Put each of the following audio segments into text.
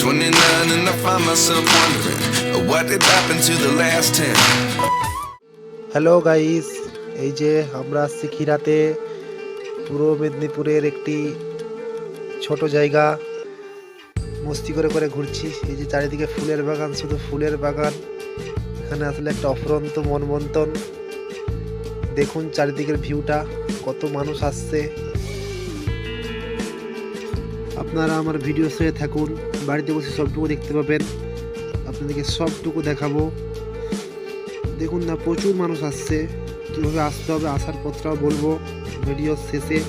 29 and I find myself wondering, what did happen to the last 10 hello guys এই যে আমরা সিখিরাতে খিরাতে, পূর্ব মেদিনীপুরের একটি ছোট জায়গা। মস্তি করে করে ঘুরছি। এই যে চারিদিকে ফুলের বাগান, শুধু ফুলের বাগান। এখানে আসলে একটা অফরন্ত মনমন্তন দেখুন চারিদিকের ভিউটা কত মানুষ আসছে। আপনারা আমার ভিডিও শেয়ার থাকুন। বাড়িতে বসে সবটুকু দেখতে পাবেন। আপনাদেরকে সবটুকু দেখাবো। দেখুন না, প্রচুর মানুষ আসছে। কীভাবে আসতে হবে, আসার পথটাও বলব ভিডিও শেষে।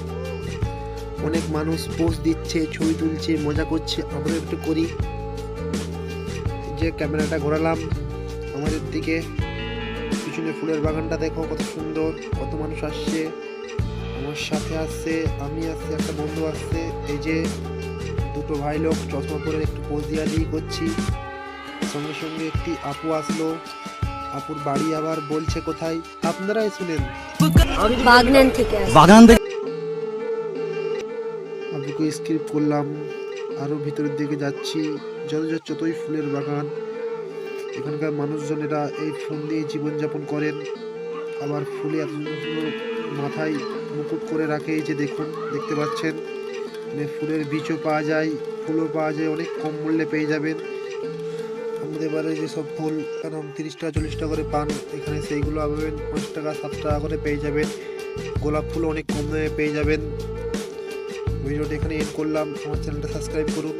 অনেক মানুষ পোস্ট দিচ্ছে, ছবি তুলছে, মজা করছে। আমরা একটু করি। যে ক্যামেরাটা ঘোরালাম আমাদের দিকে। পিছনে ফুলের বাগানটা দেখো, কত সুন্দর, কত মানুষ আসছে। আমার সাথে আসছে, আমি আসছি, একটা বন্ধু আসছে। এই যে দুটো ভাই লোক চশমা পরে একটু পোজ দিয়া দিয়ে করছি। সঙ্গে সঙ্গে একটি আপু আসলো। আপুর বাড়ি আবার বলছে কোথায়? আপনারাই শুনেন। বাগনান থেকে আসি। থেকে আপুকে স্ক্রিপ্ট করলাম। আরও ভিতরের দিকে যাচ্ছি। যত যত যতই ফুলের বাগান এখানকার মানুষজনেরা এই ফুল দিয়ে জীবনযাপন করেন। আবার ফুলে এত মাথায় মুকুট করে রাখে যে দেখুন দেখতে পাচ্ছেন। ফুলের বীজও পাওয়া যায়, ফুলও পাওয়া যায়, অনেক কম মূল্যে পেয়ে যাবেন। আমাদের এবারে যেসব ফুল কারণ তিরিশ টাকা, চল্লিশ টাকা করে পান, এখানে সেইগুলো পাবেন, পাঁচ টাকা, সাত টাকা করে পেয়ে যাবেন। গোলাপ ফুল অনেক কম দামে পেয়ে যাবেন। ভিডিওটি এখানে এড করলাম, আমার চ্যানেলটা সাবস্ক্রাইব করুন।